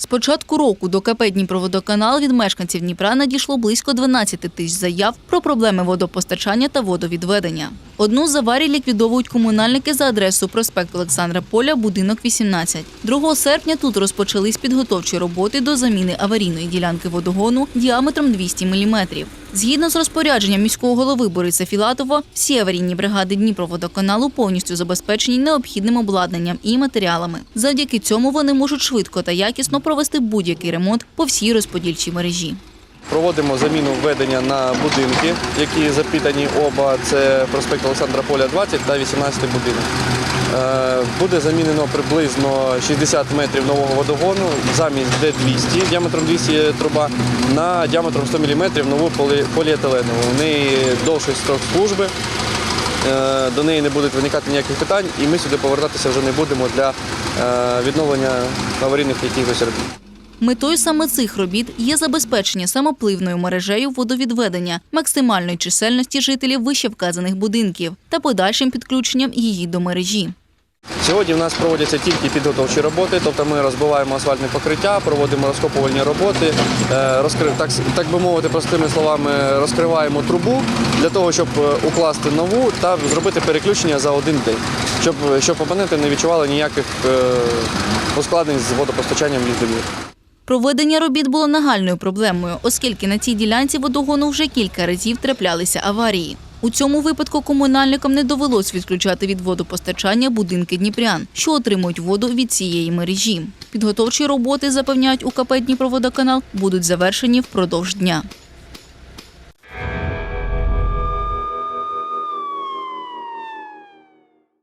З початку року до КП Дніпроводоканал від мешканців Дніпра надійшло близько 12 тисяч заяв про проблеми водопостачання та водовідведення. Одну з аварій ліквідовують комунальники за адресу проспект Олександра Поля, будинок 18. 2 серпня тут розпочались підготовчі роботи до заміни аварійної ділянки водогону діаметром 200 мм. Згідно з розпорядженням міського голови Бориса Філатова, всі аварійні бригади Дніпроводоканалу повністю забезпечені необхідним обладнанням і матеріалами. Завдяки цьому вони можуть швидко та якісно провести будь-який ремонт по всій розподільчій мережі. Проводимо заміну введення на будинки, які запитані оба. Це проспект Олександра Поля 20 та 18 будинок. Е, Буде замінено приблизно 60 метрів нового водогону замість Д200 діаметром 200 труба на діаметром 100 мм нову поліетиленову. У неї довший строк служби. Е, До неї не буде виникати ніяких питань, і ми сюди повертатися вже не будемо для е, відновлення аварійних якихось робіт. Метою саме цих робіт є забезпечення самопливною мережею водовідведення, максимальної чисельності жителів вищевказаних будинків та подальшим підключенням її до мережі. Сьогодні в нас проводяться тільки підготовчі роботи, тобто ми розбиваємо асфальтне покриття, проводимо розкопувальні роботи, е, розкри- так, так би мовити, простими словами, розкриваємо трубу для того, щоб е, укласти нову та зробити переключення за один день, щоб, щоб абоненти не відчували ніяких е, ускладнень з водопостачанням їх домів. Проведення робіт було нагальною проблемою, оскільки на цій ділянці водогону вже кілька разів траплялися аварії. У цьому випадку комунальникам не довелось відключати від водопостачання будинки дніпрян, що отримують воду від цієї мережі. Підготовчі роботи запевняють у КП Дніпроводоканал будуть завершені впродовж дня.